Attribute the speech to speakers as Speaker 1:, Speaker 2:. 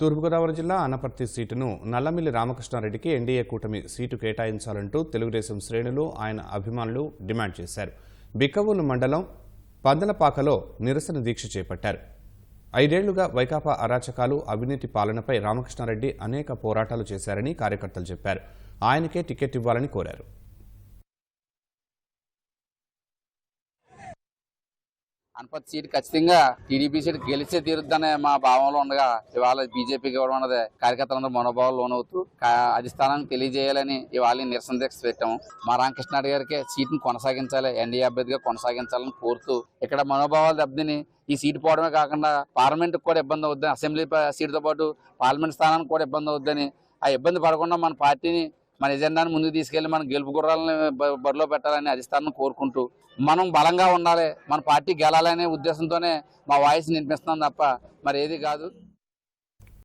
Speaker 1: తూర్పుగోదావరి జిల్లా అనపర్తి సీటును నల్లమిల్లి రామకృష్ణారెడ్డికి ఎన్డీఏ కూటమి సీటు కేటాయించాలంటూ తెలుగుదేశం శ్రేణులు ఆయన అభిమానులు డిమాండ్ చేశారు. బిక్కవోలు మండలం పందలపాకలో నిరసన దీక్ష చేపట్టారు. ఐదేళ్ళుగా వైకాపా అరాచకాలు అవినీతి పాలనపై రామకృష్ణారెడ్డి అనేక పోరాటాలు చేశారని కార్యకర్తలు చెప్పారు. ఆయనకే టికెట్ ఇవ్వాలని కోరారు.
Speaker 2: అనపతి సీట్ ఖచ్చితంగా టీడీపీ సీట్ గెలిచే తీరుద్దనే మా భావంలో ఉండగా ఇవాళ బీజేపీకి ఇవ్వడం అన్నది కార్యకర్తలందరూ మనోభావాలు లోనవుతూ అధిష్టానానికి తెలియజేయాలని ఇవాళ నిరసన దీక్ష పెట్టాము. మా రామకృష్ణారెడ్డి గారికి సీట్ని కొనసాగించాలి ఎన్డీఏ అభ్యర్థిగా కొనసాగించాలని కోరుతూ ఇక్కడ మనోభావాలు దెబ్బతిని ఈ సీటు పోవడమే కాకుండా పార్లమెంట్కి కూడా ఇబ్బంది అవుద్దని అసెంబ్లీ సీటుతో పాటు పార్లమెంట్ స్థానానికి కూడా ఇబ్బంది అవుద్దని ఆ ఇబ్బంది పడకుండా మన పార్టీని మన ఎజెండాను ముందుకు తీసుకెళ్ళి మనం గెలుపు గుర్రాలని బడిలో బరిలో పెట్టాలని అధిష్టానం కోరుకుంటూ మనం బలంగా ఉండాలి మన పార్టీ గెలాలనే ఉద్దేశంతోనే మా వాయిస్ వినిపిస్తున్నాం తప్ప మరి ఏది కాదు.